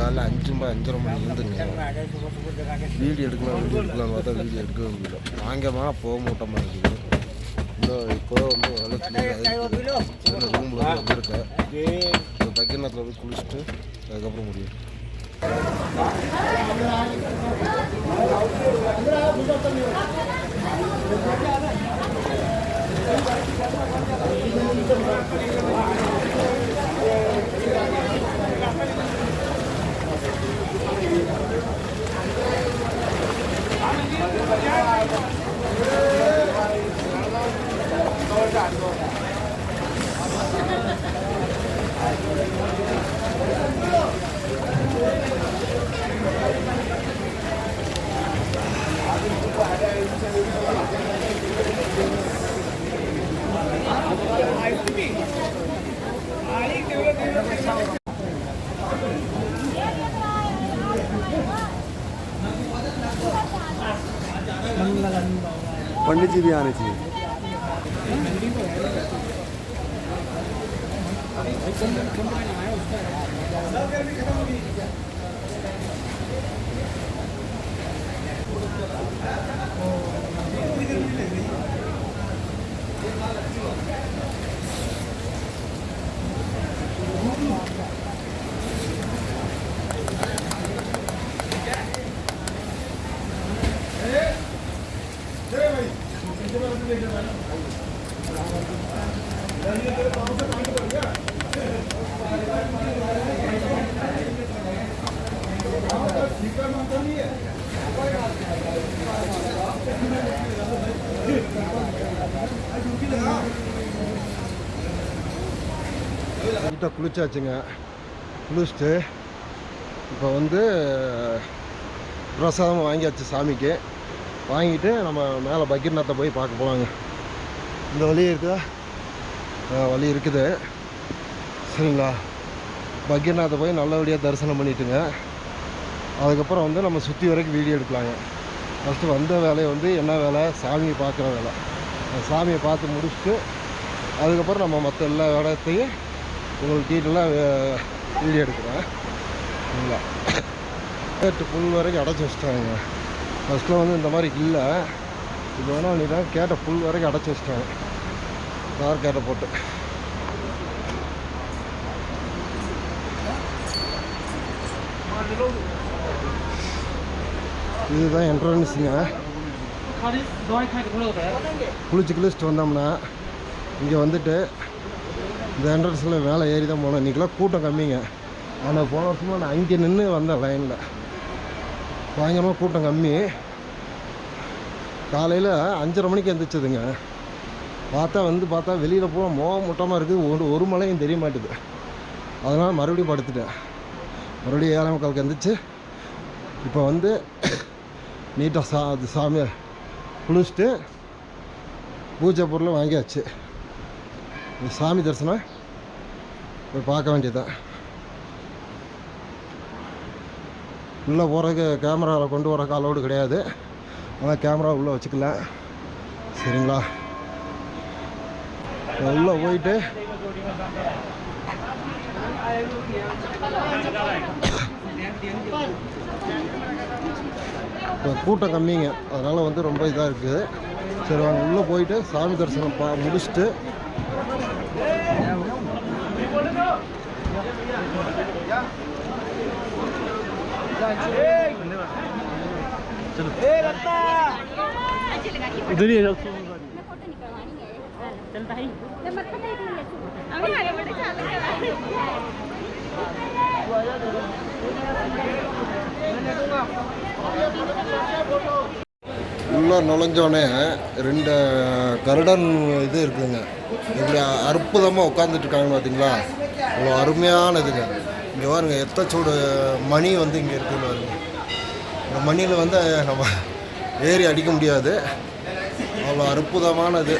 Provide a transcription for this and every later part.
காலைல அஞ்சு மணி அஞ்சரை மணி இருந்துங்க வீடியோ எடுக்கலாம் வீடியோ எடுக்கலாம் பார்த்தா வீடியோ எடுக்கவே முடியல. வாங்கமாக போக மூட்டமாக இருக்குது இன்னும் இப்போ வந்து வேலை ரூமில் வந்துருக்கேன் இந்த பக்கிரநாத்தில் போய் குளிச்சுட்டு அதுக்கப்புறம் முடியும். पंडित जी भी आने चाहिए। கிட்ட குளிச்சாச்சுங்க. குளிச்சுட்டு இப்போ வந்து பிரசாதம் வாங்கியாச்சு சாமிக்கு. வாங்கிட்டு நம்ம மேலே பக்கீர்நாத்தை போய் பார்க்க போகலாங்க இந்த வழி இருக்குதா வழி இருக்குது. சரிங்களா? பக்கீர்நாத்தை போய் நல்லபடியாக தரிசனம் பண்ணிட்டுங்க. அதுக்கப்புறம் வந்து நம்ம சுற்றி வரைக்கும் வீடியோ எடுக்கலாங்க. ஃபஸ்ட்டு வந்த வேலையை வந்து என்ன வேலை? சாமியை பார்க்குற வேலை. அந்த சாமியை பார்த்து முடிச்சுட்டு அதுக்கப்புறம் நம்ம மற்ற எல்லா இடத்தையும் உங்களுக்கு டீட்டெயிலாக வீடியோ எடுக்கிறேன். இல்லை கேட்டு புல் வரைக்கும் அடைச்சி வச்சிட்டாங்க. ஃபஸ்ட்டில் வந்து இந்த மாதிரி இல்லை. இது வேணால் நீ தான் கேட்ட புல் வரைக்கும் அடைச்சி வச்சிட்டாங்க கார் கேட்டை போட்டு. இதுதான் என்ட்ரன்ஸுங்க குளிச்சு குளிச்சுட்டு வந்தோம்னா இங்கே வந்துட்டு இந்த என்ட்ரன்ஸில் மேலே ஏறி தான் போனோம். இன்றைக்கெலாம் கூட்டம் கம்மிங்க. ஆனால் போன வருஷமாக நான் அங்கே நின்று வந்தேன் லைனில் பயங்கரமாக கூட்டம் கம்மி. காலையில் அஞ்சரை மணிக்கு எந்திரிச்சதுங்க. பார்த்தா வந்து பார்த்தா வெளியில் போக மோகம் முட்டமாக இருக்குது. ஒரு ஒரு மலையும் தெரிய மாட்டுது. அதனால் மறுபடியும் படுத்துட்டேன். மறுபடியும் ஏழை மக்களுக்கு எந்திரிச்சு இப்போ வந்து நீட்டாக சா அது சாமியை குளிச்சுட்டு பூஜை பொருளும் வாங்கியாச்சு இந்த சாமி தரிசனம் போய் பார்க்க வேண்டியதுதான் உள்ளே போகிறதுக்கு கேமராவில் கொண்டு வர அலோடு கிடையாது ஆனால் கேமரா உள்ளே வச்சுக்கலாம் சரிங்களா உள்ளே போயிட்டு இப்போ கூட்டம் கம்மிங்க அதனால் வந்து ரொம்ப இதாக இருக்குது சரி வாங்க உள்ளே போயிட்டு சாமி தரிசனம் பா முடிச்சுட்டு उधर ही है फोटो निकलवानी है चलता है உள்ளே நுழைஞ்சோடனே ரெண்டு கருடன் இது இருக்குதுங்க. இப்படி அற்புதமாக உட்காந்துட்ருக்காங்க பார்த்தீங்களா? அவ்வளோ அருமையானதுங்க. இங்கே பாருங்க எத்தச்சோடு மணி வந்து இங்கே இருக்குன்னு பாருங்க. இந்த மணியில் வந்து நம்ம ஏறி அடிக்க முடியாது. அவ்வளோ அற்புதமானது.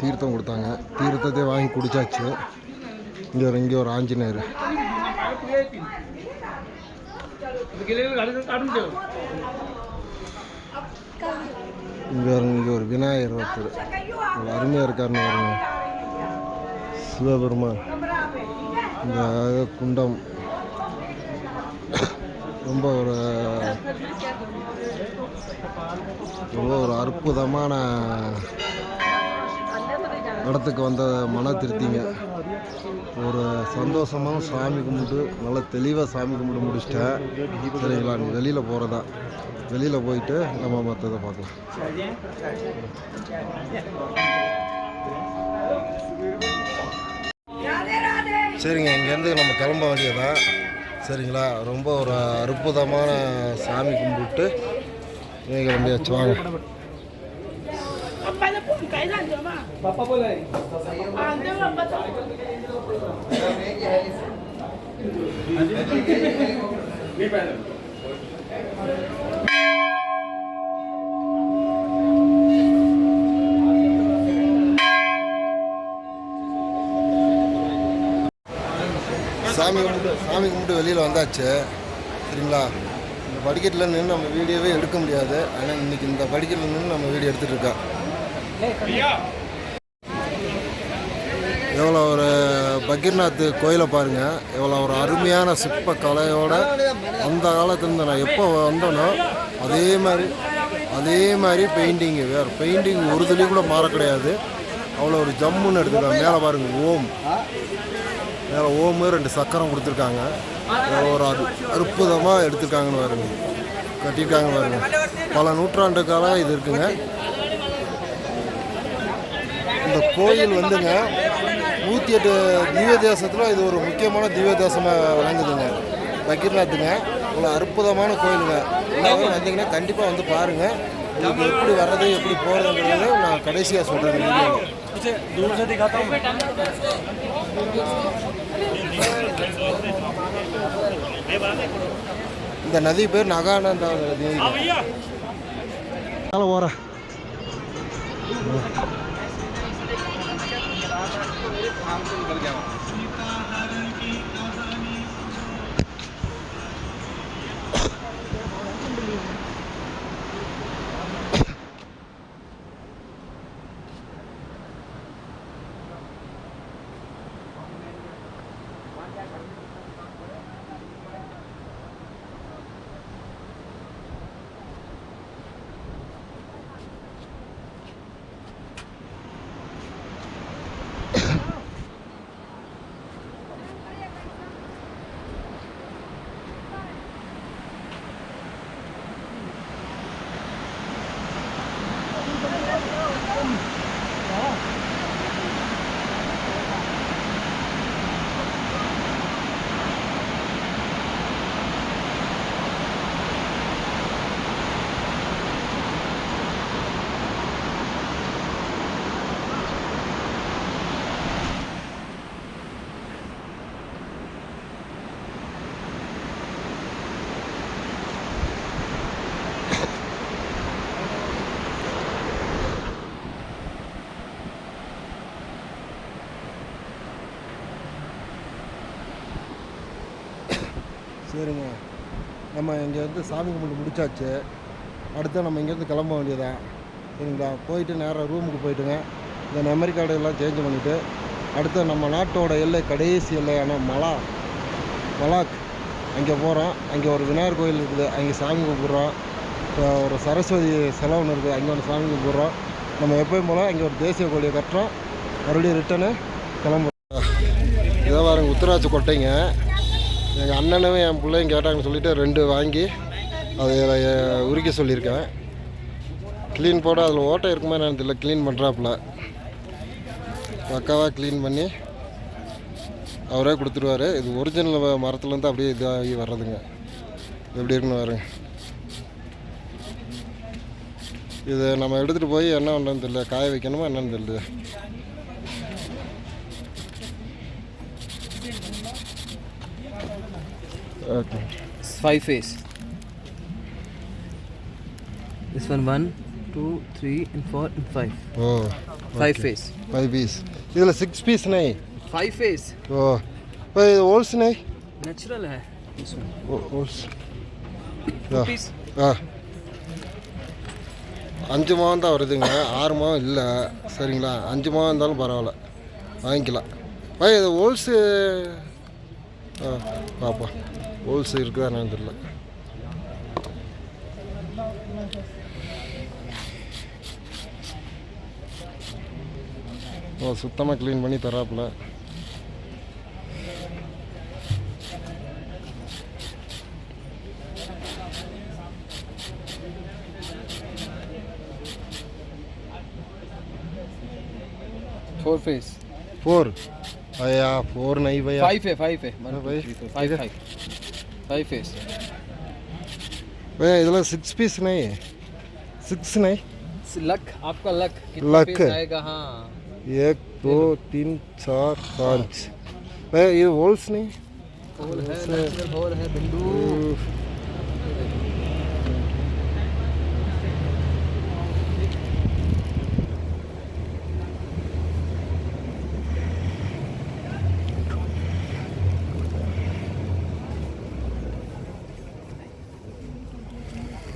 தீர்த்தம் கொடுத்தாங்க. தீர்த்தத்தை வாங்கி குடிச்சாச்சு. இங்கே ஒரு இங்கே ஒரு ஆஞ்சநேயர். இங்கே இங்கே ஒரு விநாயகர் ஒருத்தர். அருமையாக இருக்காருன்னு பாருங்க. சிவபெருமான். இந்த குண்டம். ரொம்ப ஒரு ரொம்ப ஒரு அற்புதமான இடத்துக்கு வந்த மன திருப்திங்க. ஒரு சந்தோஷமாக சாமி கும்பிட்டு நல்லா தெளிவாக சாமி கும்பிட்டு முடிச்சிட்டேன். சரிங்களா நீ வெளியில் போகிறதா வெளியில் போயிட்டு நம்ம மற்றதை பார்க்கலாம். சரிங்க இங்கேருந்து நம்ம கிளம்ப வேண்டியதான் சரிங்களா ரொம்ப ஒரு அற்புதமான சாமி கும்பிட்டு நீங்கள் கிளம்பியாச்சு. வாங்க. சாமி கும்பிட்டு சாமி கும்பிட்டு வெளியில் வந்தாச்சு. சரிங்களா? இந்த படிக்கட்டில் நின்று நம்ம வீடியோவே எடுக்க முடியாது. ஆனால் இன்னைக்கு இந்த படிக்கட்டில் நின்று நம்ம வீடியோ எடுத்துகிட்டு இருக்கோம் எவ்வளோ ஒரு பகீர்நாத் கோயிலை பாருங்கள் எவ்வளோ ஒரு அருமையான சிற்ப கலையோட அந்த காலத்துலேருந்து நான் எப்போ வந்தேனோ அதே மாதிரி அதே மாதிரி பெயிண்டிங்கு வேறு பெயிண்டிங் ஒரு துளி கூட மாற கிடையாது. அவ்வளோ ஒரு ஜம்முன்னு எடுத்துக்கலாம் மேலே பாருங்கள் ஓம். மேலே ஓமு ரெண்டு சக்கரம் கொடுத்துருக்காங்க. எவ்வளோ ஒரு அது அற்புதமாக எடுத்துருக்காங்கன்னு பாருங்க. கட்டியிருக்காங்க பாருங்க. பல நூற்றாண்டு காலம் இது இருக்குங்க. இந்த கோயில் வந்துங்க நூற்றி எட்டு திவ்ய தேசத்தில் இது ஒரு முக்கியமான திவ்ய தேசமாக விளங்குதுங்க. பக்கீர்நாத்துங்க ஒரு அற்புதமான கோயிலுங்க. எல்லாரும் வந்தீங்கன்னா கண்டிப்பாக வந்து பாருங்கள் இதுக்கு எப்படி வர்றது எப்படி போகிறதுங்கிறத நான் கடைசியாக சொல்கிறேன் இந்த நதி பேர் நகானந்த நதி. ஓர हूँ இந்த நதி பேர் நகானந்தா நதி மேலே போகிறேன் சரிங்க. நம்ம இங்கே வந்து சாமி கும்பிட்டு முடித்தாச்சு அடுத்து நம்ம இங்கேருந்து கிளம்ப வேண்டியதான் சரிங்களா? போயிட்டு நேராக ரூமுக்கு போயிட்டுங்க. இந்த மெமரி கார்டு எல்லாம் சேஞ்ச் பண்ணிவிட்டு அடுத்து நம்ம நாட்டோட எல்லை கடைசி எல்லையான மலா மலாக். அங்கே போகிறோம் அங்கே ஒரு விநாயகர் கோயில் இருக்குது. அங்கே சாமி கும்பிட்றோம். ஒரு சரஸ்வதி செலவு ஒன்று இருக்குது. அங்கே ஒரு சாமி கும்பிட்றோம். நம்ம எப்பயும் போல் அங்கே ஒரு தேசிய கோழியை கட்டுறோம். மறுபடியும் ரிட்டனு கிளம்புறோம். இதை பாருங்க உத்தராட்சி கொட்டைங்க. எங்கள் அண்ணனும் என் பிள்ளையும் கேட்டாங்கன்னு சொல்லிட்டு ரெண்டு வாங்கி அதை உரிக்க சொல்லியிருக்கேன். க்ளீன் போட அதில் ஓட்டை இருக்குமா என்னன்னு தெரியல. க்ளீன் பண்ணுறாப்புல பக்காவாக க்ளீன் பண்ணி அவரே கொடுத்துருவாரு. இது ஒரிஜினல் மரத்துலேருந்து அப்படியே இதாகி வர்றதுங்க. எப்படி இருக்குன்னு பாருங்க. இது நம்ம எடுத்துகிட்டு போய் என்ன பண்ணுறதுன்னு தெரியல. காய வைக்கணுமா என்னன்னு தெரியல. Okay It's five face. This one one, two, three, and four, and five. ஓ Five face. ஃபைவ் பீஸ் இதில் சிக்ஸ் பீஸ் நை Five face. ஓ. இப்போ இது ஹோல்ஸ் நை Natural है. This one. Holes Two piece. ஆ. அஞ்சு மாதம் தான் வருதுங்க. ஆறு மாதம் இல்லை. சரிங்களா? அஞ்சு மாதம் இருந்தாலும் பரவாயில்ல. வாங்கிக்கலாம். பை இது ஹோல்ஸு ஆ பாப்பா. ஹோல்ஸ் இருக்குதா என்னன்னு தெரியல ஓ சுத்தமாக க்ளீன் பண்ணி தராப்புல Four face. ஃபோர் ஐயா ஃபோர் நை பையா Five है, five है. One, हाँ, Five face. भैया इधर सिक्स पीस नहीं है। सिक्स नहीं? लक आपका लक कितना Luck आएगा हाँ। एक दो तीन चार पाँच। भैया ये होल्स नहीं? होल है होल है। बिंदु।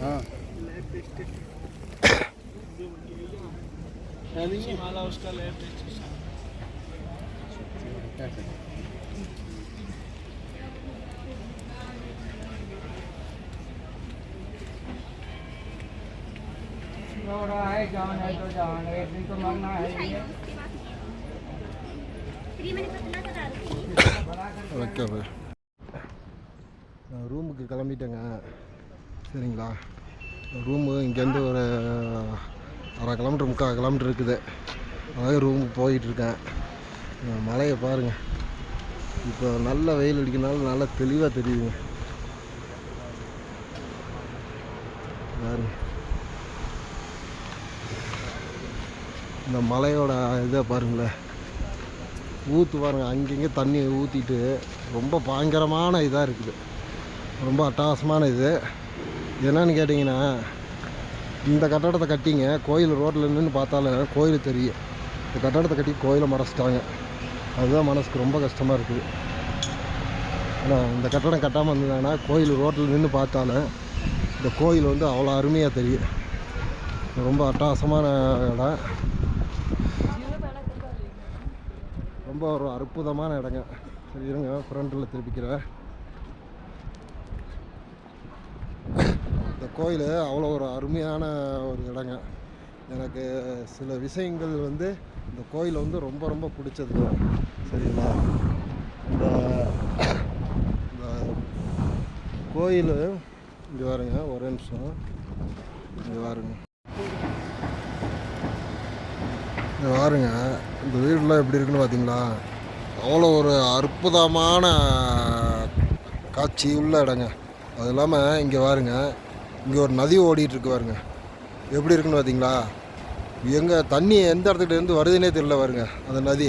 हाँ उसका लैब சரிங்களா? ரூமு இங்கேருந்து ஒரு அரை கிலோமீட்டர் முக்கால் கிலோமீட்டர் இருக்குது. அதாவது ரூமுக்கு போயிட்டுருக்கேன் மலையை பாருங்கள் இப்போ நல்ல வெயில் அடிக்கிறனால நல்லா தெளிவாக தெரியுதுங்க. பாருங்க. இந்த மலையோட இதை பாருங்களேன். ஊற்று பாருங்க. அங்கங்கே தண்ணி ஊற்றிட்டு ரொம்ப பயங்கரமான இதாக இருக்குது. ரொம்ப அட்டகாசமான இது. என்னன்னு கேட்டிங்கன்னா இந்த கட்டடத்தை கட்டிங்க கோயில் ரோட்டில் நின்று பார்த்தாலும் கோயில் தெரியும். இந்த கட்டடத்தை கட்டி கோயிலை மறைச்சிட்டாங்க. அதுதான் மனசுக்கு ரொம்ப கஷ்டமாக இருக்குது ஆனால் இந்த கட்டடம் கட்டாமல் இருந்ததுன்னா கோயில் ரோட்டில் நின்று பார்த்தாலும் இந்த கோயில் வந்து அவ்வளோ அருமையாக தெரியும். ரொம்ப அட்டகாசமான இடம். ரொம்ப ஒரு அற்புதமான இடங்க. சரி இருங்க ஃப்ரண்ட்டில் திருப்பிக்கிறேன் இந்த கோயில் அவ்வளோ ஒரு அருமையான ஒரு இடங்க. எனக்கு சில விஷயங்கள் வந்து இந்த கோயில் வந்து ரொம்ப ரொம்ப பிடிச்சது. சரிங்களா? இந்த இந்த கோயில் இங்கே வருங்க ஒரு நிமிஷம். இங்கே பாருங்க. இங்கே பாருங்க இந்த வீடெலாம் எப்படி இருக்குன்னு பார்த்தீங்களா அவ்வளோ ஒரு அற்புதமான காட்சி உள்ள இடங்க. அது இல்லாமல் இங்கே வாருங்க இங்கே ஒரு நதி ஓடிட்டுருக்கு பாருங்க. எப்படி இருக்குன்னு பார்த்தீங்களா எங்கே தண்ணி எந்த இடத்துக்கிட்ட இருந்து வருதுன்னே தெரியல பாருங்க அந்த நதி.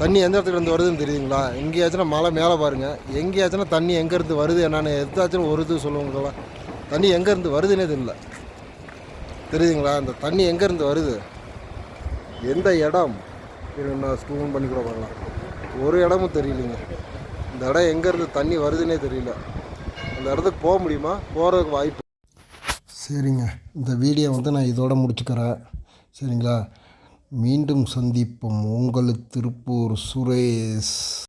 தண்ணி எந்த இடத்துலேருந்து இருந்து வருதுன்னு தெரியுதுங்களா? எங்கேயாச்சும் மலை மேலே பாருங்கள் எங்கேயாச்சும் தண்ணி எங்கேருந்து வருது என்னன்னு எதாச்சும் ஒரு இது சொல்லுவாங்களா தண்ணி எங்கேருந்து வருதுன்னே தெரியல. தெரியுதுங்களா? அந்த தண்ணி எங்கேருந்து வருது? எந்த இடம்? நான் ஸ்டூன் பண்ணி கூட பார்க்கலாம். ஒரு இடமும் தெரியலைங்க. இந்த இடம் எங்கேருந்து தண்ணி வருதுன்னே தெரியல. அந்த இடத்துக்கு போக முடியுமா? போகிறதுக்கு வாய்ப்பு. சரிங்க. இந்த வீடியோ வந்து நான் இதோட முடிச்சுக்கிறேன். சரிங்களா? மீண்டும் சந்திப்போம். உங்கள் திருப்பூர் சுரேஷ்.